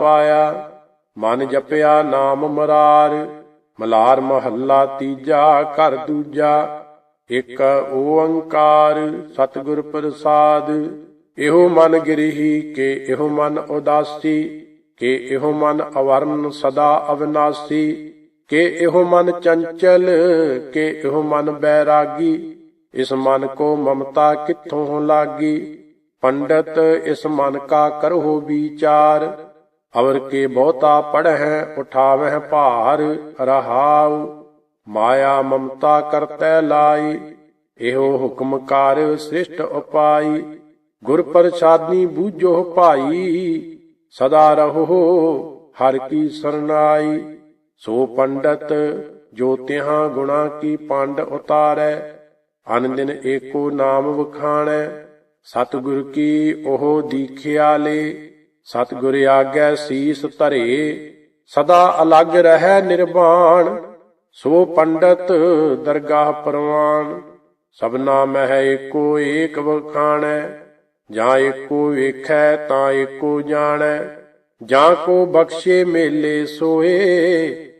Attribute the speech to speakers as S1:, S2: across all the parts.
S1: ਪਾਇਆ, ਮਨ ਜਪਿਆ ਨਾਮ ਮਰਾਰ, ਮਲਾਰ ਮਹੱਲਾ ਤੀਜਾ, ਘਰ ਦੂਜਾ, ਇਕ ਓੰਕਾਰ ਸਤਿਗੁਰ ਪ੍ਰਸਾਦ। ਇਹੋ ਮਨ ਗਿਰਹੀ, ਕੇ ਇਹੋ ਮਨ ਉਦਾਸੀ, ਕੇ ਇਹੋ ਮਨ ਅਵਰਨ ਸਦਾ ਅਵਨਾਸੀ, ਕੇ ਇਹੋ ਮਨ ਚੰਚਲ, ਕੇ ਇਹੋ ਮਨ ਬੈਰਾਗੀ। ਇਸ ਮਨ ਕੋ ਮਮਤਾ ਕਿੱਥੋਂ ਲਾਗੀ? ਪੰਡਤ, ਇਸ ਮਨ ਕਾ ਕਰੋ ਵਿਚਾਰ। ਅਵਰ ਕੇ ਬਹੁਤਾ ਪੜਹਿ ਉਠਾਵਹਿ ਭਾਰ, ਰਹਾਉ, ਮਾਇਆ ਮਮਤਾ ਕਰਤੈ ਲਾਈ, ਇਹੋ ਹੁਕਮ ਕਰ ਸ੍ਰਿਸ਼ਟ ਉਪਾਈ, ਗੁਰ ਪ੍ਰਸਾਦੀ ਬੂਝੋ ਭਾਈ, ਸਦਾ ਰਹੋ ਹਰ ਕੀ ਸਰਨਾਈ, ਸੋ ਪੰਡਤ ਜੋ ਤਿਹਾਂ ਗੁਣਾ ਕੀ ਪੰਡ ਉਤਾਰੈ ਅਨ ਦਿਨ ਏਕੋ ਨਾਮ ਵਖਾਣੈ, ਸਤਿਗੁਰ ਕੀ ਉਹ ਦੀਖਿਆ ਲੇ ਸਤਿਗੁਰ ਆਗੈ ਸੀਸ ਧਰੇ, ਸਦਾ ਅਲੱਗ ਰਹਿ ਨਿਰਵਾਣ, ਸੋ ਪੰਡਤ ਦਰਗਾਹ ਪਰਵਾਨ। ਸਭਨਾ ਮਹਿ ਏਕੋ ਏਕ ਵਖਾਣੈ, ਜਾਂ ਏਕੋ ਵੇਖੈ ਤਾਂ ਏਕੋ ਜਾਣੈ। ਜਾਂ ਕੋ ਬਖਸ਼ੇ ਮੇਲੇ ਸੋਏ,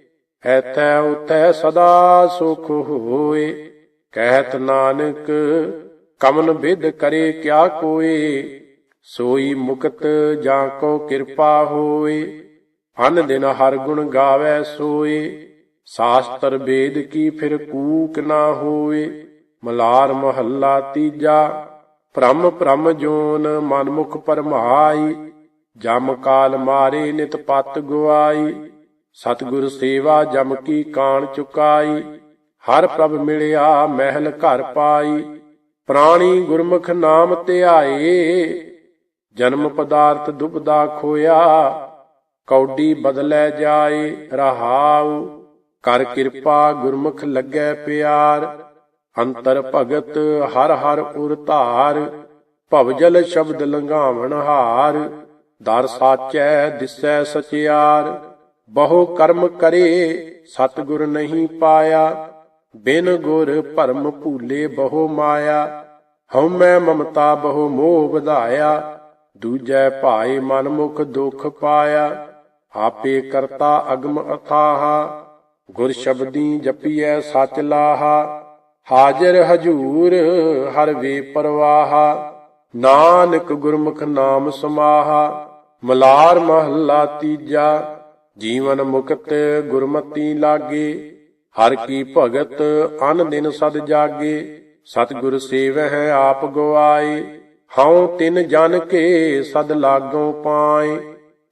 S1: ਐਥੈ ਉਥੈ ਸਦਾ ਸੁਖ ਹੋਏ। ਕਹਿਤ ਨਾਨਕ ਕਮਨ ਵਿਦ ਕਰੇ ਕਿਆ ਕੋਏ ਸੋਈ ਮੁਕਤ ਜਾਂ ਕੋ ਕਿਰਪਾ ਹੋਏ, ਅਨ ਦਿਨ ਹਰ ਗੁਣ ਗਾਵੇ ਸੋਏ, ਸਾਸਤਰ ਵੇਦ ਕੀ ਫਿਰ ਕੂਕ ਨਾ ਹੋਏ, ਮਲਾਰ ਮਹੱਲਾ ਤੀਜਾ, ਭ੍ਰਮ ਭ੍ਰਮ ਜੋਨ ਮਨਮੁਖ ਪਰਮਾਈ, ਜਮ ਕਾਲ ਮਾਰੇ ਨਿਤ ਪਤ ਗਵਾਈ ਸਤਿਗੁਰ ਸੇਵਾ ਜਮ ਕੀ ਕਾਣ ਚੁਕਾਈ, ਹਰ ਪ੍ਰਭ ਮਿਲਿਆ ਮਹਿਲ ਘਰ ਪਾਈ, ਪ੍ਰਾਣੀ ਗੁਰਮੁਖ ਨਾਮ ਧਿਆਏ ਜਨਮ ਪਦਾਰਥ ਦੁਬਦਾ ਖੋਇਆ, ਕੌਡੀ ਬਦਲੇ ਜਾਏ, ਰਹਾਉ। ਕਰ ਕਿਰਪਾ ਗੁਰਮੁਖ ਲੱਗੈ ਪਿਆਰ, ਅੰਤਰ ਭਗਤ ਹਰ ਹਰ ਉਰ ਧਾਰ। ਭਵਜਲ ਸ਼ਬਦ ਲੰਘਾਵਣ ਹਾਰ, ਦਰ ਸਾਚੈ ਦਿਸੈ ਸਚਿਆਰ। ਬਹੁ ਕਰਮ ਕਰੇ, ਸਤਿਗੁਰ ਨਹੀਂ ਪਾਇਆ। ਬਿਨ ਗੁਰ ਭਰਮ ਭੂਲੇ ਬਹੁ ਮਾਇਆ। ਹਉਮੈ ਮਮਤਾ ਬਹੁ ਮੋਹ ਵਧਾਇਆ। ਦੂਜੈ ਭਾਏ ਮਨ ਮੁਖ ਦੁਖ ਪਾਇਆ, ਆਪੇ ਕਰਤਾ ਅਗਮ ਅਥਾਹਾ, ਗੁਰ ਸ਼ਬਦੀ ਜਪੀਐ ਸਚ ਲਾਹਾ, ਹਾਜ਼ਰ ਹਜੂਰ ਹਰ ਵੇ ਪਰਵਾਹਾ, ਨਾਨਕ ਗੁਰਮੁਖ ਨਾਮ ਸਮਾਹਾ, ਮਲਾਰ ਮਹੱਲਾ ਤੀਜਾ, ਜੀਵਨ ਮੁਕਤ ਗੁਰਮਤੀ ਲਾਗੇ, ਹਰ ਕੀ ਭਗਤ ਅਨ ਦਿਨ ਸਦ ਜਾਗੇ, ਸਤਿਗੁਰ ਸੇਵਹਿ ਆਪ ਗਵਾਏ। ਹਉ ਤਿਨ ਜਨ ਕੇ ਸਦ ਲਾਗੋਂ ਪਾਏ,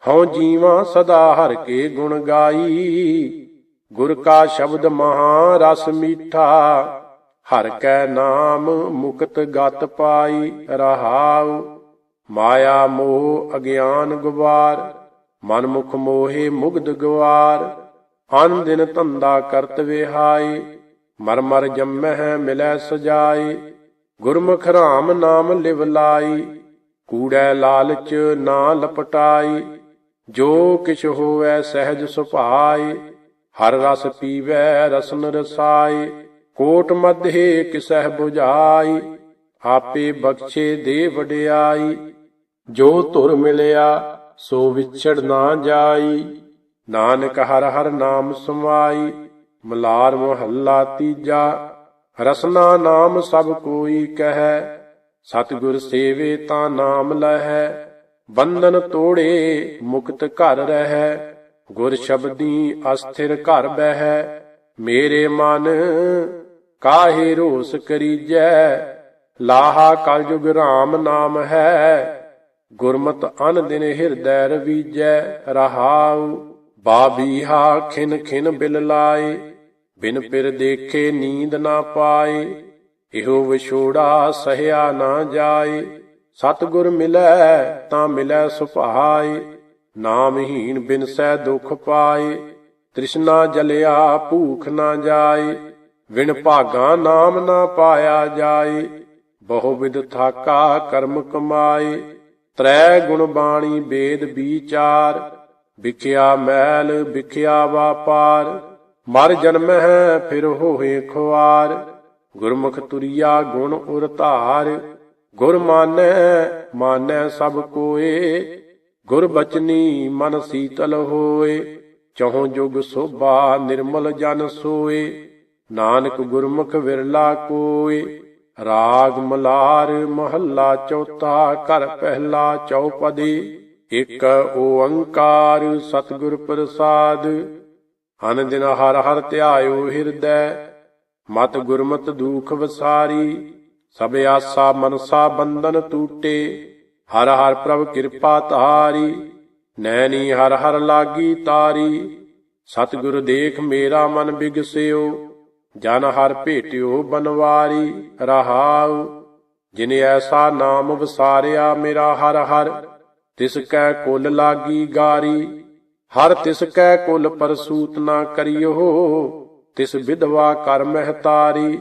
S1: ਹਉ ਜੀਵਾ ਸਦਾ ਹਰ ਕੇ ਗੁਣ ਗਾਈ। ਗੁਰ ਕਾ ਸ਼ਬਦ ਮਹਾ ਰਸ ਮੀਠਾ, ਹਰ ਕੈ ਨਾਮ ਮੁਕਤ ਗਤ ਪਾਈ ਰਹਾਉ। ਮਾਇਆ ਮੋਹ ਅਗਿਆਨ ਗੁਬਾਰ ਮਨ ਮੁਖ ਮੋਹੇ ਮੁਗਧ ਗਵਾਰ। ਅਨ ਦਿਨ ਧੰਦਾ ਕਰਤ ਵਿਹਾਈ ਮਰ ਮਰ ਜੰਮਹਿ ਮਿਲੈ ਸਜਾਈ। ਗੁਰਮੁਖ ਰਾਮ ਨਾਮ ਲਿਵ ਲਾਈ, ਕੂੜੈ ਲਾਲਚ ਨਾ ਲਪਟਾਈ, ਜੋ ਕਿਛ ਹੋਵੈ ਸਹਿਜ ਸੁਭਾਈ, ਹਰ ਰਸ ਪੀਵੈ ਰਸਨ ਰਸਾਈ, ਕੋਟ ਮਧੇ ਕਿਸਹਿ 부ਝਾਈ ਆਪੇ ਬਖਸ਼ੇ ਦੇ ਵਡਿਆਈ, ਜੋ ਧੁਰ ਮਿਲਿਆ ਸੋ ਵਿਛੜ ਨਾ ਜਾਈ, ਨਾਨਕ ਹਰ ਹਰ ਨਾਮ ਸਮਾਈ, ਮਲਾਰ ਮਹੱਲਾ ਤੀਜਾ ਰਸਨਾ ਨਾਮ ਸਭ ਕੋਈ ਕਹੈ, ਸਤਿਗੁਰ ਸੇਵੇ ਤਾਂ ਨਾਮ ਲਹੈ, ਬੰਧਨ ਤੋੜੇ ਮੁਕਤ ਘਰ ਰਹੈ, ਗੁਰ ਸ਼ਬਦੀ ਅਸਥਿਰ ਘਰ ਬਹਿ, ਮੇਰੇ ਮਨ ਕਾਹੇ ਰੋਸ ਕਰੀਜੈ, ਲਾਹਾ ਕਲਯੁਗ ਰਾਮ ਨਾਮ ਹੈ, ਗੁਰਮਤ ਅਨ ਦਿਨ ਹਿਰਦੈ ਰਵੀਜੈ, ਰਹਾਉ ਬਾਬੀਹਾ ਖਿਨ ਖਿਨ ਬਿਲ ਲਾਏ। ਬਿਨ ਪਿਰ ਦੇਖੇ ਨੀਂਦ ਨਾ ਪਾਏ, ਇਹੋ ਵਿਛੋੜਾ ਸਹਿਆ ਨਾ ਜਾਏ। ਸਤਿਗੁਰ ਮਿਲੈ ਤਾਂ ਮਿਲੈ ਸੁਭਾਏ ਨਾਮਹੀਨ ਬਿਨ ਸਹਿ ਦੁਖ ਪਾਏ। ਤ੍ਰਿਸ਼ਨਾ ਜਲਿਆ ਭੂਖ ਨਾ ਜਾਏ ਵਿਣ ਭਾਗਾ ਨਾਮ ਨਾ ਪਾਇਆ ਜਾਏ। ਬਹੁ ਵਿਦ ਥਾਕਾ ਕਰਮ ਕਮਾਏ, ਤ੍ਰੈ ਗੁਣ ਬਾਣੀ ਵੇਦ ਵਿਚਾਰ। ਵਿਖਿਆ ਮੈਲ ਵਿਖਿਆ ਵਾਪਾਰ ਮਰ ਜਨਮ ਹੈ ਫਿਰ ਹੋਏ ਖੁਆਰ, ਗੁਰਮੁਖ ਤੁਰਿਆ ਗੁਣ ਉਰ ਧਾਰ, ਗੁਰ ਮਾਨੈ ਮਾਨੈ ਸਭ ਕੋਏ, ਗੁਰ ਬਚਨੀ ਮਨ ਸੀਤਲ ਹੋਏ, ਚਹੁ ਜੁਗ ਸੋਭਾ ਨਿਰਮਲ ਜਨ ਸੋਏ, ਨਾਨਕ ਗੁਰਮੁਖ ਵਿਰਲਾ ਕੋਏ, ਰਾਗ ਮਲਾਰ ਮਹੱਲਾ ਚੌਥਾ ਘਰ ਪਹਿਲਾ ਚੌਪਦੀ, ਇੱਕ ਓੰਕਾਰ ਸਤਿਗੁਰ ਪ੍ਰਸਾਦ ਹਨ ਦਿਨ ਹਰ ਹਰ ਧਿਆਇਓ ਹਿਰਦੈ, ਮਤ ਗੁਰਮਤ ਦੂਖ ਵਸਾਰੀ, ਸਭ ਆਸਾ ਮਨਸਾ ਬੰਧਨ ਟੂਟੇ, ਹਰ ਹਰ ਪ੍ਰਭ ਕਿਰਪਾ ਤਾਰੀ ਨੈਣੀ ਹਰ ਹਰ ਲਾਗੀ ਤਾਰੀ, ਸਤਿਗੁਰ ਦੇਖ ਮੇਰਾ ਮਨ ਬਿਗਸਿਓ, ਜਨ ਹਰ ਭੇਟਿਓ ਬਨਵਾਰੀ, ਰਹਾਉ, ਜਿਨ ਐਸਾ ਨਾਮ ਵਸਾਰਿਆ ਮੇਰਾ ਹਰ ਹਰ, ਤਿਸ ਕੈ ਕੁਲ ਲਾਗੀ ਗਾਰੀ ਹਰ ਤਿਸ ਕੈ ਕੁਲ ਪਰਸੂਤ ਨਾ ਕਰਿਓ, ਤਿਸ ਵਿਧਵਾ ਕਰ ਮਹਤਾਰੀ,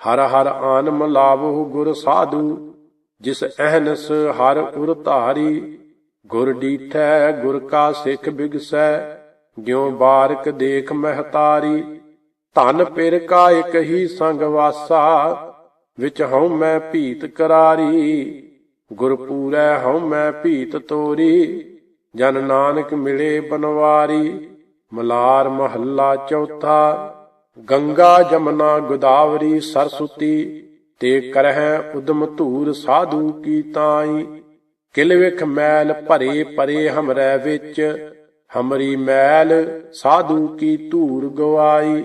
S1: ਹਰ ਹਰ ਆਨਮ ਲਾਵੋ ਗੁਰ ਸਾਧੂ, ਜਿਸ ਅਹਨਸ ਹਰ ਉਰ ਧਾਰੀ, ਗੁਰ ਡੀਠੈ ਗੁਰ ਕਾ ਸਿੱਖ ਬਿਗਸੈ, ਜਿਉ ਬਾਰਕ ਦੇਖ ਮਹਤਾਰੀ, ਧਨ ਪਿਰ ਕਾ ਇਕ ਹੀ ਸੰਗ ਵਾਸਾ, ਵਿਚ ਹਉ ਮੈਂ ਭੀਤ ਕਰਾਰੀ, ਗੁਰ ਪੂਰੈ ਹਉ ਮੈਂ ਭੀਤ ਤੋਰੀ। ਜਨ ਨਾਨਕ ਮਿਲੇ ਬਨਵਾਰੀ, ਮਲਾਰ ਮਹੱਲਾ ਚੌਥਾ, ਗੰਗਾ ਜਮਨਾ ਗੋਦਾਵਰੀ ਸਰਸੁਤੀ ਤੇ ਕਰਹਿ ਉਦਮ ਧੂਰ ਸਾਧੂ ਕੀ ਤਾਈ। ਕਿਲ ਮੈਲ ਭਰੇ ਪਰੇ ਹਮਰੈ ਵਿੱਚ, ਹਮਰੀ ਮੈਲ ਸਾਧੂ ਕੀ ਧੂਰ ਗਵਾਈ।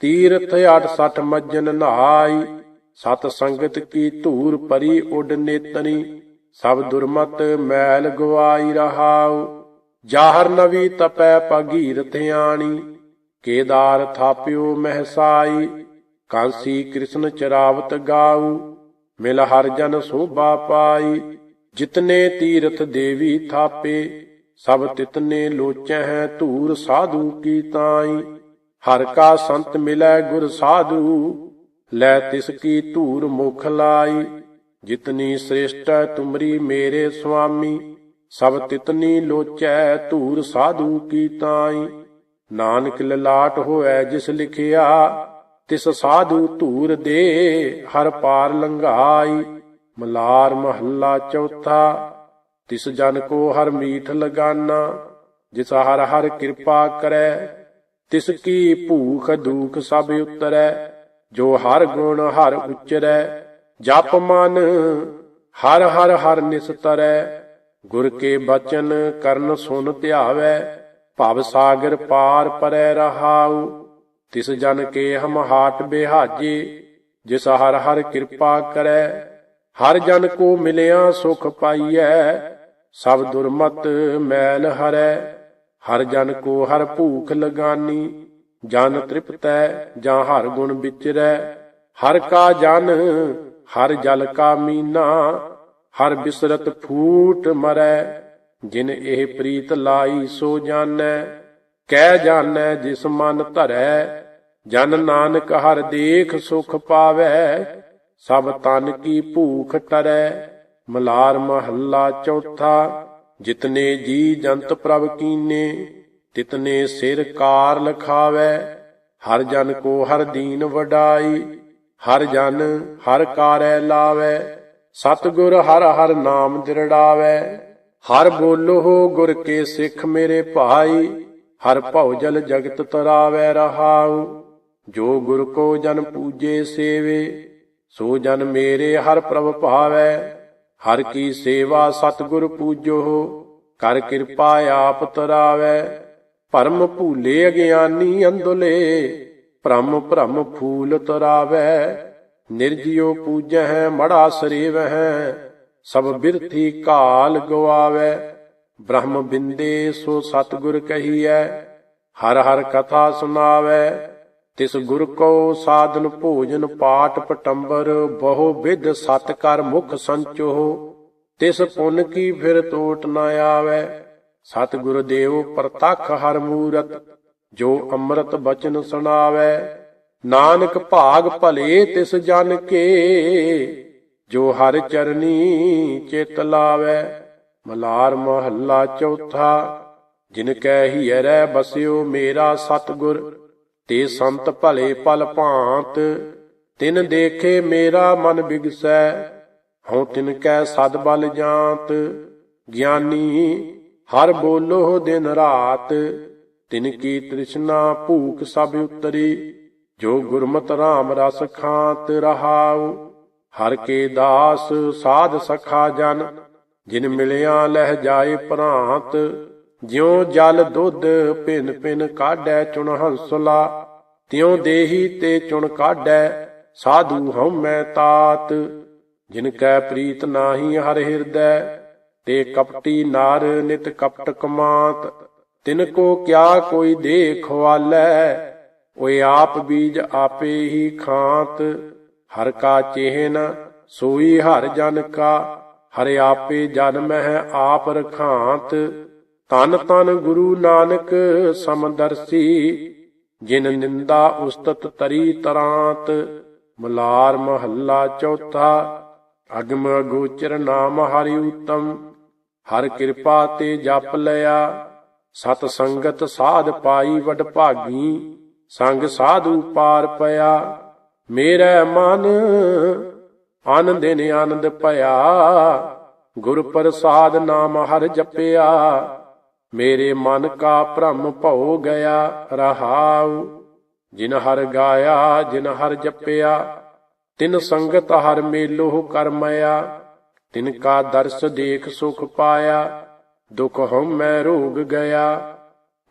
S1: ਤੀਰਥ 68 ਮੱਜਨ ਨਹਾਈ ਸਤ ਸੰਗਤ ਕੀ ਧੂਰ ਪਰੀ ਉਡ ਨੇਤਨੀ। ਸਭ ਦੁਰਮਤ ਮੈਲ ਗਵਾਈ ਰਹਾਉ, ਜਾਹਰ ਨਵੀ ਤਪੈ ਭਗੀਰਥ ਆਣੀ ਕੇਦਾਰ ਥਾਪਿਓ ਮਹਿਸਾਈ, ਕਾਂਸੀ ਕ੍ਰਿਸ਼ਨ ਚਰਾਵਤ ਗਾਉ, ਮਿਲ ਹਰ ਜਨ ਸੋਭਾ ਪਾਈ, ਜਿਤਨੇ ਤੀਰਥ ਦੇਵੀ ਥਾਪੇ, ਸਭ ਤਿਤਨੇ ਲੋਚੈ ਹੈ ਧੂਰ ਸਾਧੂ ਕੀ ਤਾਈ, ਹਰ ਕਾ ਸੰਤ ਮਿਲੈ ਗੁਰ ਸਾਧੂ, ਲੈ ਤਿਸ ਕੀ ਧੂਰ ਮੁਖ ਲਾਈ ਜਿਤਨੀ ਸ੍ਰੇਸ਼ਟ ਤੁਮਰੀ ਮੇਰੇ ਸੁਆਮੀ ਸਭ ਤਿਤਨੀ ਲੋਚੈ ਧੂਰ ਸਾਧੂ ਕੀ ਤਾਈ। ਨਾਨਕ ਲਲਾਟ ਹੋਐ ਜਿਸ ਲਿਖਿਆ, ਤਿਸ ਸਾਧੂ ਧੂਰ ਦੇ ਹਰ ਪਾਰ ਲੰਘਾਈ। ਮਲਾਰ ਮਹੱਲਾ ਚੌਥਾ, ਤਿਸ ਜਨ ਕੋ ਹਰ ਮੀਠ ਲਗਾਨਾ, ਜਿਸ ਹਰ ਹਰ ਕਿਰਪਾ ਕਰੈ, ਤਿਸ ਕੀ ਭੂਖ ਦੁਖ ਸਭ ਉਤਰੈ, ਜੋ ਹਰ ਗੁਣ ਹਰ ਉਚਰੈ। ਜਪ ਮਨ, ਹਰ ਹਰ ਹਰ ਨਿਸਤਰੈ ਗੁਰ ਕੇ ਬਚਨ ਕਰਨ ਸੁਨ ਧਿਆਵੈ, ਭਵ ਸਾਗਰ ਪਾਰ ਪਰੈ ਰਹਾਉ, ਤਿਸ ਜਨ ਕੇ ਹਮ ਹਾਟ ਬਿਹਾਜੇ, ਜਿਸ ਹਰ ਹਰ ਕਿਰਪਾ ਕਰੈ, ਹਰ ਜਨ ਕੋ ਮਿਲਿਆ ਸੁਖ ਪਾਈਐ, ਸਭ ਦੁਰਮਤ ਮੈਲ ਹਰੈ, ਹਰ ਜਨ ਕੋ ਹਰ ਭੂਖ ਲਗਾਨੀ, ਜਨ ਤ੍ਰਿਪਤੈ ਜਾਂ ਹਰ ਗੁਣ ਵਿਚਰੈ, ਹਰ ਕਾ ਜਨ ਹਰ ਜਲ ਕਾ ਮੀਨਾ, ਹਰ ਬਿਸਰਤ ਫੂਟ ਮਰੈ, ਜਿਨ ਇਹ ਪ੍ਰੀਤ ਲਾਈ ਸੋ ਜਾਣੈ। ਕਹਿ ਜਾਣੈ ਜਿਸ ਮਨ ਧਰੈ, ਜਨ ਨਾਨਕ ਹਰ ਦੇਖ ਸੁਖ ਪਾਵੈ, ਸਭ ਤਨ ਕੀ ਭੂਖ ਟਰੈ। ਮਲਾਰ ਮਹੱਲਾ ਚੌਥਾ, ਜਿਤਨੇ ਜੀ ਜੰਤ ਪ੍ਰਭ ਕੀਨੇ, ਤਿਤਨੇ ਸਿਰ ਕਾਰ ਲਖਾਵੈ। ਹਰ ਜਨ ਕੋ ਹਰ ਦੀਨ ਵਡਾਈ ਹਰ ਜਨ, ਹਰ ਕਾਰੈ ਲਾਵੈ, ਸਤਿਗੁਰ ਹਰ ਹਰ ਨਾਮ ਦਿਰੜਾਵੈ। ਹਰ ਬੋਲੋ ਗੁਰ ਕੇ ਸਿੱਖ ਮੇਰੇ ਭਾਈ, ਹਰ ਭਉ ਜਗਤ ਤਰਾਵੈ ਰਹਾਉ। ਜੋ ਗੁਰ ਕੋ ਜਨ ਪੂਜੇ ਸੇਵੇ, ਸੋ ਜਨ ਮੇਰੇ ਹਰ ਪ੍ਰਭ ਭਾਵੈ। ਹਰ ਕੀ ਸੇਵਾ ਸਤਿਗੁਰ ਪੂਜੋ, ਕਰ ਕਿਰਪਾ ਆਪ ਤਰਾਵੈ। ਭਰਮ ਭੂਲੇ ਅਗਿਆਨੀ ਅੰਧਲੇ ਭ੍ਰਮ ਭ੍ਰਮ ਫੂਲ ਤਰਾਵੈ ਨਿਰਜਿਓ ਪੂਜੈ ਮੜਾ ਸਰੇਵਹਿ, ਸਭ ਬਿਰਥੀ ਕਾਲ ਗਵਾਵੈ। ਬ੍ਰਹਮ ਬਿੰਦੇ ਸੋ ਸਤਿਗੁਰ ਕਹੀਐ, ਹਰ ਹਰ ਕਥਾ ਸੁਨਾਵੈ ਤਿਸ ਗੁਰ ਕੋ ਸਾਧਨ ਭੋਜਨ ਪਾਠ ਪਟੰਬਰ, ਬਹੁ ਵਿਧ ਸਤ ਕਰ ਮੁਖ ਸੰਚੋ ਤਿਸ ਪੁੰਨ ਕੀ ਫਿਰ ਟੋਟ ਨਾ ਆਵੈ। ਸਤਿਗੁਰ ਦੇਵ ਪ੍ਰਤੱਖ ਹਰ ਮੂਰਤ ਜੋ ਅੰਮ੍ਰਿਤ ਬਚਨ ਸੁਣਾਵੈ, ਨਾਨਕ ਭਾਗ ਭਲੇ ਤਿਸ ਜਨ ਕੇ, ਜੋ ਹਰ ਚਰਨੀ ਚਿਤ ਲਾਵੈ। ਮਲਾਰ ਮਹੱਲਾ ਚੌਥਾ, ਜਿਨ ਕੈ ਹੀਰੈ ਬਸਿਓ ਮੇਰਾ ਸਤਿਗੁਰ, ਤੇ ਸੰਤ ਭਲੇ ਪਲ ਭਾਂਤ, ਤਿਨ ਦੇਖੇ ਮੇਰਾ ਮਨ ਬਿਗਸੈ, ਹਉ ਤਿਨ ਕੈ ਸਦ ਬਲ ਜਾਂਤ, ਗਿਆਨੀ ਹਰ ਬੋਲੋ ਦਿਨ ਰਾਤ। ਤਿਨ ਕੀ ਤ੍ਰਿਸ਼ਨਾ ਭੂਖ ਸਭ ਉਤਰੀ, ਜੋ ਗੁਰਮਤਿ ਰਾਮ ਰਸ ਖਾਂਤ ਰਹਾਉ। ਹਰ ਕੇ ਦਾਸ ਸਾਧ ਸਖਾ ਜਨ, ਜਿਨ ਮਿਲਿਆ ਲਹਿ ਜਾਏ ਪ੍ਰਾਂਤ ਜਿਉ ਜਲ ਦੁੱਧ ਭਿਨ ਭਿਨ ਕਾਢੈ ਚੁਣ ਹੰਸਲਾ, ਤਿਉ ਦੇਹੀ ਤੇ ਚੁਣ ਕਾਢੈ ਸਾਧੂ ਹਉਮੈ ਤਾਤ। ਜਿਨ ਕੈ ਪ੍ਰੀਤ ਨਾਹੀ ਹਰ ਹਿਰਦੈ, ਤੇ ਕਪਟੀ ਨਾਰ ਨਿਤ ਕਪਟ ਕਮਾਂਤ। ਤਿਨ ਕੋ ਕਿਆ ਕੋਈ ਦੇਖ ਵਾਲੈ, ਓਏ ਆਪ ਬੀਜ ਆਪੇ ਹੀ ਖਾਂਤ। ਹਰ ਕਾ ਚੇਹਨ ਸੋਈ ਹਰ ਜਨ ਕਾ, ਹਰ ਆਪੇ ਜਨਮ ਹੈ ਆਪ ਰਖਾਂਤ। ਤਨ ਤਨ ਗੁਰੂ ਨਾਨਕ ਸਮਦਰਸੀ ਜਿਨ ਨਿੰਦਾ ਉਸਤਤ ਤਰੀ ਤਰਾਂਤ। ਮਲਾਰ ਮਹੱਲਾ ਚੌਥਾ, ਅਗਮ ਗੋਚਰ ਨਾਮ ਹਰਿ ਉਤਮ। ਹਰ ਕਿਰਪਾ ਤੇ ਜਪ ਲਿਆ ਸਤ ਸੰਗਤ ਸਾਧ ਪਾਈ ਵਡ ਭਾਗੀ, ਸੰਗ ਸਾਧੂ ਪਾਰ ਪਿਆ। ਮੇਰਾ ਮਨ ਆਨੰਦ ਆਨੰਦ ਭਇਆ, ਗੁਰ ਪ੍ਰਸਾਦ ਨਾਮ ਹਰ ਜਪਿਆ। ਮੇਰੇ ਮਨ ਕਾ ਭ੍ਰਮ ਭਉ ਗਿਆ, ਰਹਾਉ। ਜਿਨ ਹਰ ਗਾਇਆ, ਜਿਨ ਹਰ ਜਪਿਆ, ਤਿਨ ਸੰਗਤ ਹਰ ਮੇਲੋ ਕਰਮਇਆ। ਤਿਨ ਕਾ ਦਰਸ ਦੇਖ ਸੁਖ ਪਾਇਆ ਦੁਖ ਹਉ ਮੈਂ ਰੋਗ ਗਿਆ,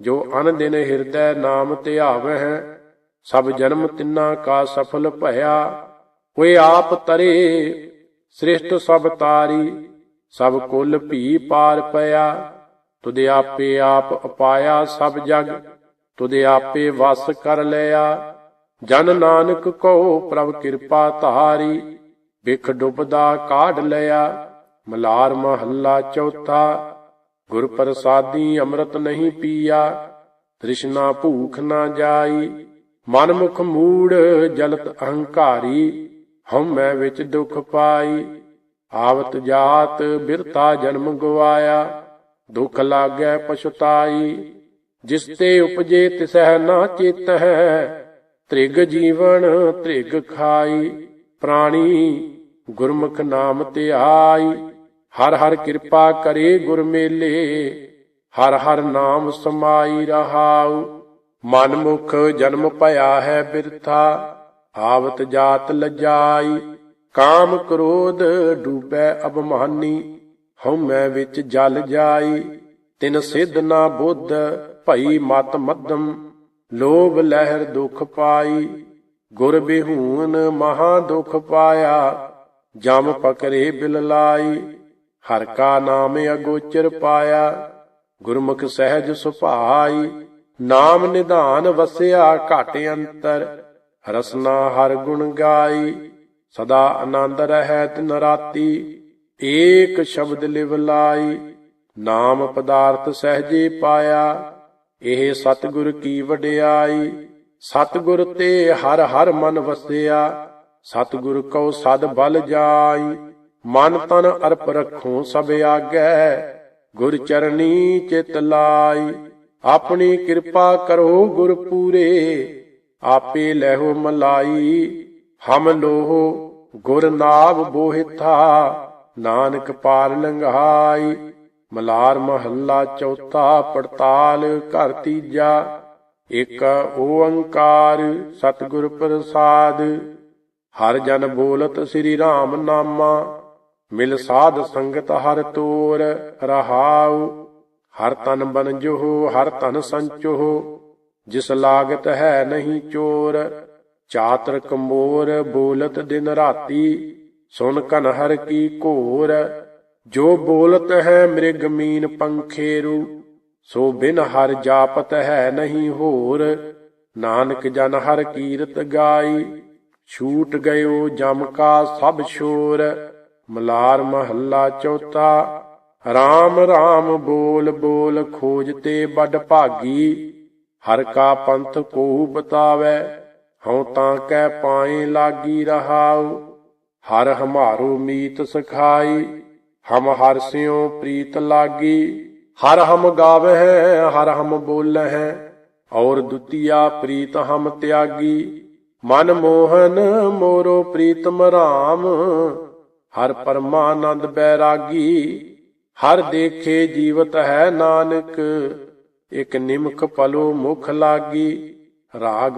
S1: ਜੋ ਅਨ ਦਿਨ ਹਿਰਦੈ ਨਾਮ ਧਿਆਵਹਿ ਸਭ ਜਨਮ ਤਿੰਨਾ ਕਾ ਸਫਲ ਭਇਆ। ਹੋਏ ਆਪ ਤਰੇ, ਸ੍ਰਿਸ਼ਟ ਸਭ ਤਾਰੀ, ਸਭ ਕੁਲ ਭੀ ਪਾਰ ਪਿਆ। ਤੁਦੇ ਆਪੇ ਆਪ ਅਪਾਇਆ ਸਭ ਜਗ ਤੁਦੇ ਆਪੇ ਵਸ ਕਰ ਲਿਆ। ਜਨ ਨਾਨਕ ਕੋ ਪ੍ਰਭ ਕਿਰਪਾ ਧਾਰੀ ਵਿਖ ਡੁੱਬਦਾ ਕਾਢ ਲਿਆ। ਮਲਾਰ ਮਹੱਲਾ ਚੌਥਾ ਗੁਰ ਪ੍ਰਸਾਦੀ ਅੰਮ੍ਰਿਤ ਨਹੀਂ ਪੀਆ, ਤ੍ਰਿਸ਼ਨਾ ਭੂਖ ਨਾ ਜਾਈ ਮਨ ਮੁਖ ਮੂੜ ਜਲਤ ਅਹੰਕਾਰੀ ਹਉਮੈ ਵਿੱਚ ਦੁਖ ਪਾਈ, ਆਵਤ ਜਾਤ ਬਿਰਤਾ ਜਨਮ ਗਵਾਇਆ, ਦੁਖ ਲਾਗੈ ਪਛਤਾਈ, ਜਿਸ ਤੇ ਉਪਜੇ ਤਿਸਹਿ ਨਾ ਚੇਤ ਹੈ ਤ੍ਰਿਗ ਜੀਵਨ ਤ੍ਰਿਗ ਖਾਈ, ਪ੍ਰਾਣੀ ਗੁਰਮੁਖ ਨਾਮ ਤੇ ਆਈ ਹਰ ਹਰ ਕਿਰਪਾ ਕਰੇ ਗੁਰ ਮੇਲੇ, ਹਰ ਹਰ ਨਾਮ ਸਮਾਈ ਰਹਾਉ। ਮਨ ਮੁਖ ਜਨਮ ਭਇਆ ਹੈ ਬਿਰਥਾ, ਆਵਤ ਜਾਤ ਲਜਾਈ। ਕਾਮ ਕ੍ਰੋਧ ਡੂਬੈ ਅਬਮਾਨੀ ਹਉਮੈ ਵਿੱਚ ਜਲ ਜਾਈ। ਤਿਨ ਸਿੱਧ ਨਾ ਬੁੱਧ, ਭਈ ਮਤ ਮੱਧਮ, ਲੋਭ ਲਹਿਰ ਦੁਖ ਪਾਈ। ਗੁਰ ਬਿਹੂਨ ਮਹਾ ਦੁਖ ਪਾਇਆ, ਜਮ ਪਕਰੇ ਬਿਲ ਲਾਈ। ਹਰ ਕਾ ਨਾਮ ਅਗੋਚਰ ਪਾਇਆ, ਗੁਰਮੁਖ ਸਹਿਜ ਸੁਭਾਈ, ਨਾਮ ਨਿਧਾਨ ਵਸਿਆ ਘਟ ਅੰਤਰ, ਰਸਨਾ ਹਰ ਗੁਣ ਗਾਈ, ਸਦਾ ਆਨੰਦ ਰਹਿਤ ਨਰਾਤੀ, ਏਕ ਸ਼ਬਦ ਲਿਵ ਲਾਈ, ਨਾਮ ਪਦਾਰਥ ਸਹਜੇ ਪਾਇਆ, ਇਹ ਸਤਿਗੁਰ ਕੀ ਵਡਿਆਈ, ਸਤਿਗੁਰ ਤੇ ਹਰ ਹਰ ਮਨ ਵਸਿਆ, ਸਤਿਗੁਰ ਕਉ ਸਦ ਬਲ ਜਾਈ ਮਨ ਤਨ ਅਰਪ ਰਖੋ ਸਭ ਆਗੈ, ਗੁਰ ਚਰਨੀ ਚਿਤ ਲਾਈ। ਆਪਣੀ ਕਿਰਪਾ ਕਰੋ ਗੁਰ ਪੂਰੇ, ਆਪੇ ਲੈਹੋ ਮਲਾਈ। ਹਮ ਲੋਹ ਗੁਰ ਨਾਭ ਬੋਹਿਥਾ, ਨਾਨਕ ਪਾਰ ਲੰਘਾਈ। ਮਲਾਰ ਮਹੱਲਾ ਚੌਥਾ ਪੜਤਾਲ ਘਰ ਤੀਜਾ ਇਕ ਓੰਕਾਰ ਸਤਿਗੁਰ ਪ੍ਰਸਾਦ। ਹਰ ਜਨ ਬੋਲਤ ਸ੍ਰੀ ਰਾਮ ਨਾਮਾ ਮਿਲ ਸਾਧ ਸੰਗਤ ਹਰ ਤੋਰ, ਰਹਾਉ, ਹਰ ਤਨ ਬਨ ਜੋ ਹਰ ਤਨ ਸੰਚੋ ਜਿਸ ਲਾਗਤ ਹੈ ਨਹੀਂ ਚੋਰ, ਚਾਤਰ ਕੰਬੋਰ ਬੋਲਤ ਦਿਨ ਰਾਤੀ, ਸੁਨ ਕਨ ਹਰ ਕੀ ਘੋਰ, ਜੋ ਬੋਲਤ ਹੈ ਮ੍ਰਿਗ ਮੀਨ ਪੰਖੇਰੂ, ਸੋ ਬਿਨ ਹਰ ਜਾਪਤ ਹੈ ਨਹੀਂ ਹੋਰ, ਨਾਨਕ ਜਨ ਹਰ ਕੀਰਤ ਗਾਈ, ਛੂਟ ਗਇਓ ਜਮ ਕਾ ਸਭ ਸ਼ੋਰ ਮਲਾਰ ਮਹੱਲਾ ਚੌਥਾ RAM RAM ਬੋਲ ਬੋਲ ਖੋਜਤੇ ਵੱਡ ਭਾਗੀ, ਹਰ ਕਾ ਪੰਥ ਕੋ ਬਤਾਵੇ, ਹਉ ਤਾਂ ਕੈ ਪਾਏ ਲਾਗੀ ਰਹਾਉ, ਹਰ ਹਮਾਰੋ ਮੀਤ ਸਖਾਈ, ਹਮ ਹਰ ਸਿਉ ਪ੍ਰੀਤ ਲਾਗੀ, ਹਰ ਹਮ ਗਾਵਹਿ, ਹਰ ਹਮ ਬੋਲਹਿ, ਔਰ ਦੁਤੀਆ ਪ੍ਰੀਤ ਹਮ ਤਿਆਗੀ, ਮਨ ਮੋਹਨ ਮੋਰੋ ਪ੍ਰੀਤਮ ਰਾਮ ਹਰ ਪਰਮਾਨੰਦ ਬੈਰਾਗੀ ਹਰ ਦੇਖੇ ਜੀਵਤ ਹੈ ਨਾਨਕ ਇਕ ਨਿਮਕ ਪਲੋ ਮੁਖ ਲਾਗੀ ਰਾਗ